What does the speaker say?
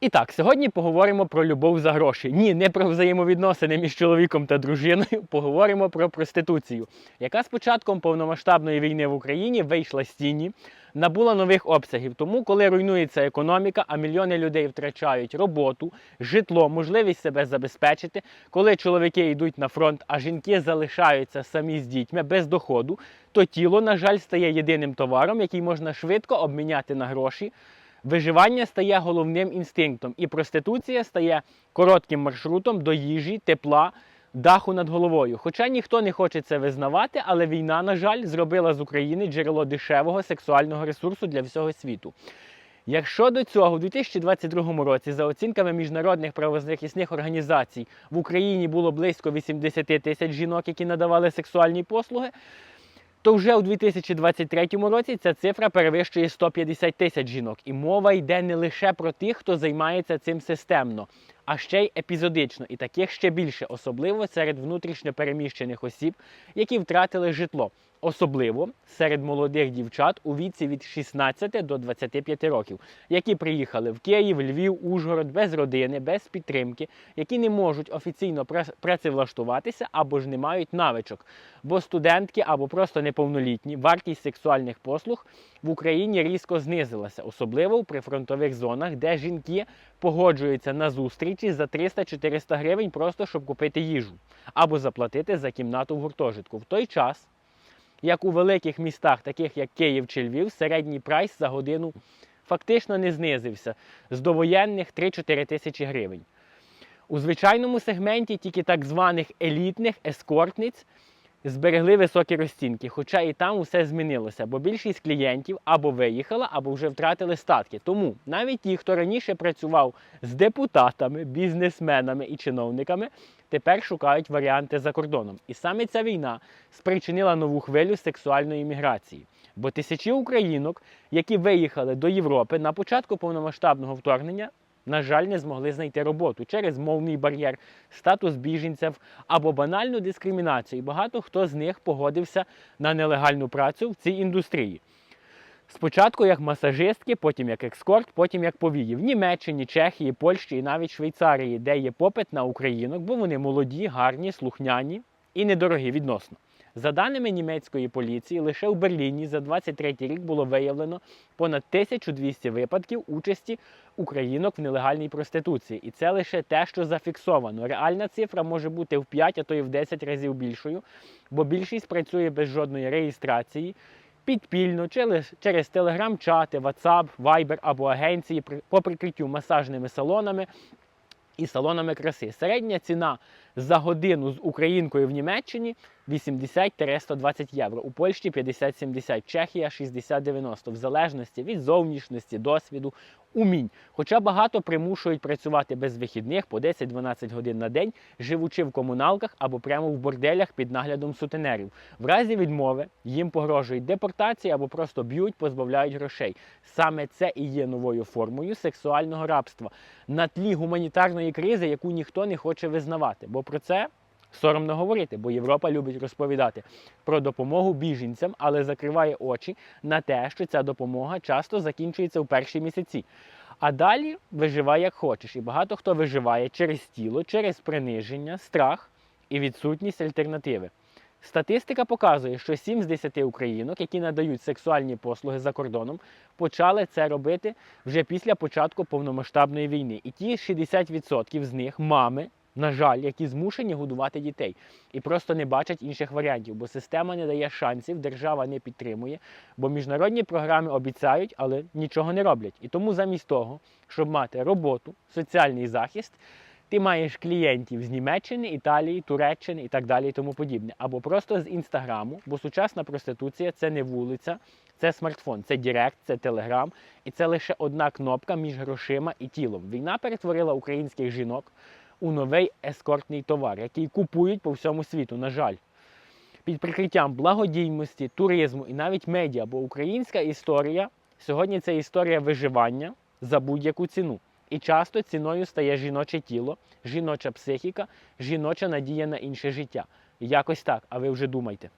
І так, сьогодні поговоримо про любов за гроші. Ні, не про взаємовідносини між чоловіком та дружиною. Поговоримо про проституцію, яка з початком повномасштабної війни в Україні вийшла з тіні, набула нових обсягів. Тому, коли руйнується економіка, а мільйони людей втрачають роботу, житло, можливість себе забезпечити, коли чоловіки йдуть на фронт, а жінки залишаються самі з дітьми без доходу, то тіло, на жаль, стає єдиним товаром, який можна швидко обміняти на гроші. Виживання стає головним інстинктом, і проституція стає коротким маршрутом до їжі, тепла, даху над головою. Хоча ніхто не хоче це визнавати, але війна, на жаль, зробила з України джерело дешевого сексуального ресурсу для всього світу. Якщо до цього у 2022 році, за оцінками міжнародних правозахисних організацій, в Україні було близько 80 тисяч жінок, які надавали сексуальні послуги, то вже у 2023 році ця цифра перевищує 150 тисяч жінок. І мова йде не лише про тих, хто займається цим системно, а ще й епізодично, і таких ще більше, особливо серед внутрішньо переміщених осіб, які втратили житло. Особливо серед молодих дівчат у віці від 16 до 25 років, які приїхали в Київ, Львів, Ужгород без родини, без підтримки, які не можуть офіційно працевлаштуватися або ж не мають навичок. Бо студентки або просто неповнолітні, вартість сексуальних послуг в Україні різко знизилася, особливо в прифронтових зонах, де жінки погоджуються на зустрічі за 300-400 гривень, просто щоб купити їжу або заплатити за кімнату в гуртожитку. В той час як у великих містах, таких як Київ чи Львів, середній прайс за годину фактично не знизився з довоєнних 3-4 тисячі гривень. У звичайному сегменті тільки так званих елітних ескортниць зберегли високі розцінки, хоча і там усе змінилося, бо більшість клієнтів або виїхала, або вже втратили статки. Тому навіть ті, хто раніше працював з депутатами, бізнесменами і чиновниками, тепер шукають варіанти за кордоном. І саме ця війна спричинила нову хвилю сексуальної міграції. Бо тисячі українок, які виїхали до Європи на початку повномасштабного вторгнення, на жаль, не змогли знайти роботу через мовний бар'єр, статус біженців або банальну дискримінацію. І багато хто з них погодився на нелегальну працю в цій індустрії. Спочатку як масажистки, потім як екскорт, потім як повії в Німеччині, Чехії, Польщі і навіть Швейцарії, де є попит на українок, бо вони молоді, гарні, слухняні і недорогі відносно. За даними німецької поліції, лише у Берліні за 23 рік було виявлено понад 1200 випадків участі українок в нелегальній проституції. І це лише те, що зафіксовано. Реальна цифра може бути в 5, а то й в 10 разів більшою, бо більшість працює без жодної реєстрації, підпільно через, телеграм-чати, WhatsApp, Viber або агенції по прикриттю масажними салонами і салонами краси. Середня ціна за годину з українкою в Німеччині 80-120 євро, у Польщі 50-70, Чехія 60-90, в залежності від зовнішності, досвіду, умінь. Хоча багато примушують працювати без вихідних по 10-12 годин на день, живучи в комуналках або прямо в борделях під наглядом сутенерів. В разі відмови їм погрожують депортація або просто б'ють, позбавляють грошей. Саме це і є новою формою сексуального рабства на тлі гуманітарної кризи, яку ніхто не хоче визнавати. Бо про це соромно говорити, бо Європа любить розповідати про допомогу біженцям, але закриває очі на те, що ця допомога часто закінчується у перші місяці. А далі виживай як хочеш. І багато хто виживає через тіло, через приниження, страх і відсутність альтернативи. Статистика показує, що 7 з 10 українок, які надають сексуальні послуги за кордоном, почали це робити вже після початку повномасштабної війни. І ті 60% з них мами, на жаль, які змушені годувати дітей і просто не бачать інших варіантів, бо система не дає шансів, держава не підтримує, бо міжнародні програми обіцяють, але нічого не роблять. І тому замість того, щоб мати роботу, соціальний захист, ти маєш клієнтів з Німеччини, Італії, Туреччини і так далі, і тому подібне. Або просто з інстаграму, бо сучасна проституція це не вулиця, це смартфон, це Директ, це Телеграм, і це лише одна кнопка між грошима і тілом. Війна перетворила українських жінок у новий ескортний товар, який купують по всьому світу, на жаль. Під прикриттям благодійності, туризму і навіть медіа, бо українська історія сьогодні це історія виживання за будь-яку ціну. І часто ціною стає жіноче тіло, жіноча психіка, жіноча надія на інше життя. Якось так, а ви вже думайте.